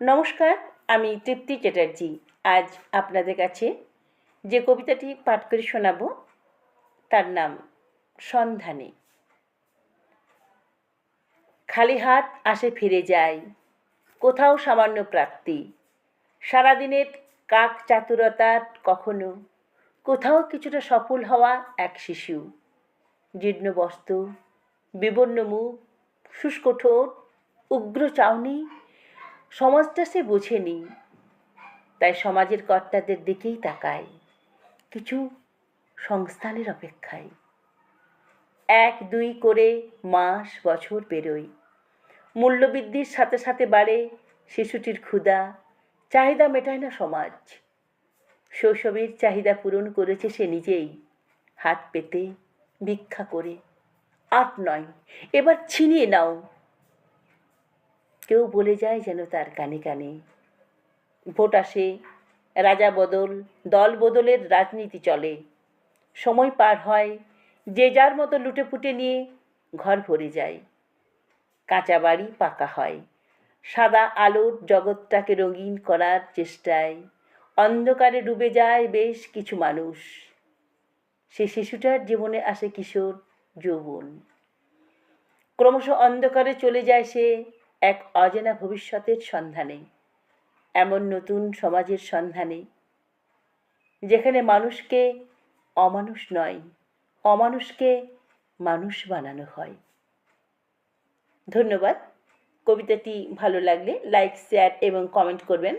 নমস্কার, আমি তৃপ্তি চ্যাটার্জি। আজ আপনাদের কাছে যে কবিতাটি পাঠ করে শোনাব, তার নাম সন্ধানে। খালি হাত আসে ফিরে যায় কোথাও সামান্য প্রাপ্তি। সারাদিনের কাক চাতুরতার কখনো, কোথাও কিছুটা সফল হওয়া এক শিশু। জীর্ণ বস্ত্র বিবর্ণ মুখ, শুষ্ক ঠোঁট, উগ্র চাউনি সমাজটা সে বোঝেনি তাই সমাজের কর্তাদের দিকেই তাকায়। কিছু সংস্থানের অপেক্ষায়। এক, দুই করে মাস, বছর পেরোয় মূল্যবৃদ্ধির সাথে সাথে বাড়ে শিশুটির ক্ষুধা। চাহিদা মেটায় না সমাজ। শৈশবের চাহিদা পূরণ করেছে সে নিজেই। হাত পেতে, ভিক্ষা করে। আট, নয়। এবার ছিনিয়ে নাও। কেউ বলে যায় যেন তার কানে কানে। ভোট আসে, রাজা বদল, দল বদলের রাজনীতি চলে। সময় পার হয়, যে যার মতো লুটেপুটে নিয়ে ঘর ভরে যায়। কাঁচা বাড়ি পাকা হয়, সাদা আলোর জগৎটাকে রঙিন করার চেষ্টায়। অন্ধকারে ডুবে যায় বেশ কিছু মানুষ। সে শিশুটার জীবনে আসে কিশোর, যৌবন। ক্রমশ অন্ধকারে চলে যায় সে এক অজানা ভবিষ্যতের সন্ধানে, এমন নতুন সমাজের সন্ধানে, যেখানে মানুষকে অমানুষ নয়, অমানুষকে মানুষ বানানো হয়। ধন্যবাদ। কবিতাটি ভালো লাগলে লাইক, শেয়ার এবং কমেন্ট করবেন।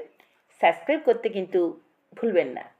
সাবস্ক্রাইব করতে কিন্তু ভুলবেন না।